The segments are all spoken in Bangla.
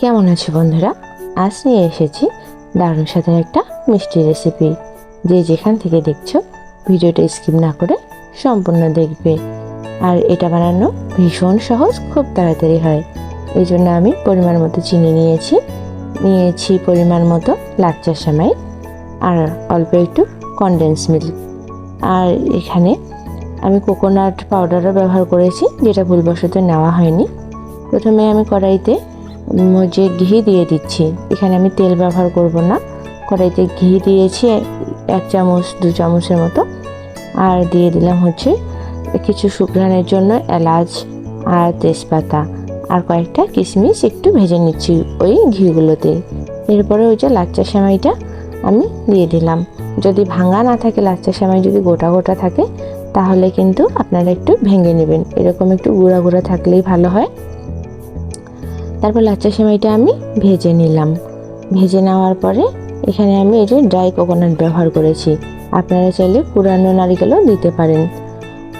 কেমন আছো বন্ধুরা? আজ নিয়ে এসেছি দারুণ সাথে একটা মিষ্টি রেসিপি যে যেখান থেকে দেখছ, ভিডিওটা স্কিপ না করে সম্পূর্ণ দেখবে। আর এটা বানানো ভীষণ সহজ, খুব তাড়াতাড়ি হয়। এই জন্য আমি পরিমাণ মতো চিনি নিয়েছি। নিয়েছি পরিমাণ মতো লাচ্চা সেমাই আর অল্প একটু কনডেন্স মিল্ক আর এখানে আমি কোকোনাট পাউডারও ব্যবহার করেছি, যেটা ভুলবশত নেওয়া হয়নি। প্রথমে আমি কড়াইতে যে ঘি দিয়ে দিচ্ছি, এখানে আমি তেল ব্যবহার করব না। কড়াইতে ঘি দিয়েছি, এক চামচ, দু চামচের মতো। আর দিয়ে দিলাম হচ্ছে কিছু শুকরানের জন্য এলাচ আর তেজপাতা। আর কয়েকটা কিশমিশ একটু ভেজে নিচ্ছি ওই ঘিগুলোতে। এরপরে ওই যে লাচ্চা সেমাইটা আমি দিয়ে দিলাম। যদি ভাঙা না থাকে, লাচ্চা সেমাই যদি গোটা গোটা থাকে, তাহলে কিন্তু আপনারা একটু ভেঙে নেবেন। এরকম একটু গুঁড়া গুঁড়া থাকলেই ভালো হয়। তারপর লাচ্চা সেমাইটা আমি ভেজে নিলাম। ভেজে নেওয়ার পরে এখানে আমি এই ড্রাই কোকোনাট ব্যবহার করেছি। আপনারা চাইলে পুরানো নারিকেলও দিতে পারেন।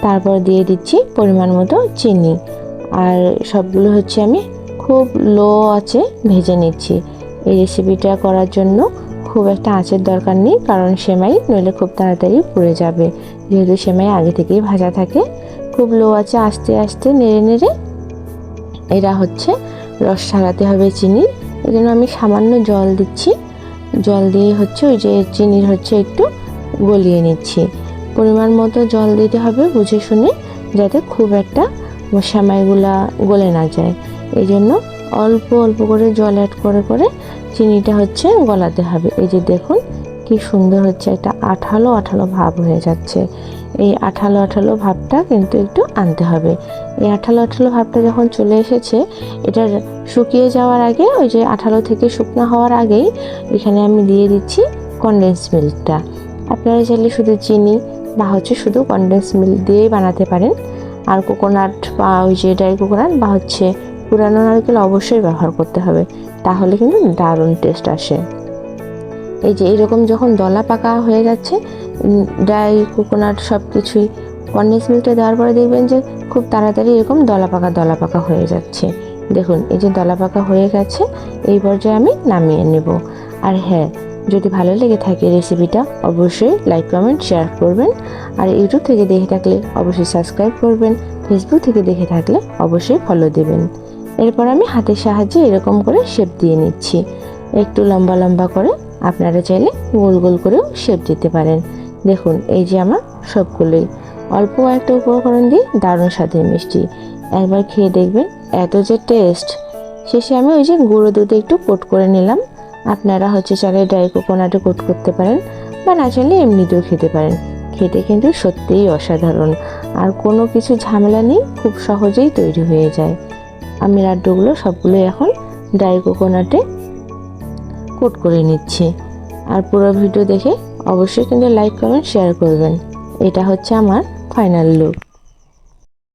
তারপর দিয়ে দিচ্ছি পরিমাণ মতো চিনি। আর সবগুলো হচ্ছে আমি খুব লো আছে ভেজে নিচ্ছি। এই রেসিপিটা করার জন্য খুব একটা আঁচের দরকার নেই, কারণ সেমাই নইলে খুব তাড়াতাড়ি পুড়ে যাবে। যেহেতু সেমাই আগে থেকেই ভাজা থাকে, খুব লো আছে আস্তে আস্তে নেড়ে নেড়ে এরা হচ্ছে রস সারাতে হবে চিনি। এই জন্য আমি সামান্য জল দিচ্ছি। জল দিয়ে হচ্ছে ওই যে চিনির হচ্ছে একটু গলিয়ে নিচ্ছি। পরিমাণ মতো জল দিতে হবে বুঝে শুনে, যাতে খুব একটা সেমাইগুলা গলে না যায়। এই জন্য অল্প অল্প করে জল অ্যাড করে করে চিনিটা হচ্ছে গলাতে হবে। এই যে দেখুন, কি সুন্দর হচ্ছে একটা আঠালো আঠালো ভাব হয়ে যাচ্ছে। এই আঠালো আঠালো ভাবটা কিন্তু একটু আনতে হবে। এই আঠালো আঠালো ভাবটা যখন চলে এসেছে, এটা শুকিয়ে যাওয়ার আগে, ওই যে আঠালো থেকে শুকনো হওয়ার আগেই এখানে আমি দিয়ে দিচ্ছি কনডেন্স মিল্কটা আপনারা চাইলে শুধু চিনি বা হচ্ছে শুধু কনডেন্স মিল্ক দিয়েই বানাতে পারেন। আর কোকোনাট বা ওই যে ড্রাই কোকোনাট বা হচ্ছে পুরানো নারকেল অবশ্যই ব্যবহার করতে হবে, তাহলে কিন্তু দারুণ টেস্ট আসে। এই যে এরকম যখন দলা পাকা হয়ে যাচ্ছে ড্রাই কোকোনাট সব কিছুই কন্ডেন্স মিল্কটা দেওয়ার পরে দেখবেন যে খুব তাড়াতাড়ি এরকম দলা পাকা দলা পাকা হয়ে যাচ্ছে। দেখুন, এই যে দলা পাকা হয়ে গেছে, এই পর্যায়ে আমি নামিয়ে নেব। আর হ্যাঁ যদি ভালো লেগে থাকে রেসিপিটা, অবশ্যই লাইক, কমেন্ট, শেয়ার করবেন। আর ইউটিউব থেকে দেখে থাকলে অবশ্যই সাবস্ক্রাইব করবেন। ফেসবুক থেকে দেখে থাকলে অবশ্যই ফলো দেবেন। এরপর আমি হাতের সাহায্যে এরকম করে শেপ দিয়ে নিচ্ছি। একটু লম্বা লম্বা করে আপনারা চাইলে গোল গোল করেও শেপ দিতে পারেন। দেখুন, এই যে আমার সবগুলোই। অল্প একটা উপকরণ দিয়ে দারুণ স্বাদের মিষ্টি। একবার খেয়ে দেখবেন, এত যে টেস্ট শেষে আমি ওই যে গুঁড়ো দুধে একটু কোট করে নিলাম। আপনারা হচ্ছে চালে ড্রাই কোকোনাটে কোট করতে পারেন, বা না চাইলে এমনিতেও খেতে পারেন। খেতে কিন্তু সত্যিই অসাধারণ। আর কোনো কিছু ঝামেলা নেই, খুব সহজেই তৈরি হয়ে যায়। আমি লাড্ডুগুলো সবগুলো এখন ড্রাই কোকোনাটে কোট করে নিচ্ছি। আর পুরো ভিডিও দেখে অবশ্যই কিন্তু লাইক করুন শেয়ার করবেন। এটা হচ্ছে আমার ফাইনাল লুক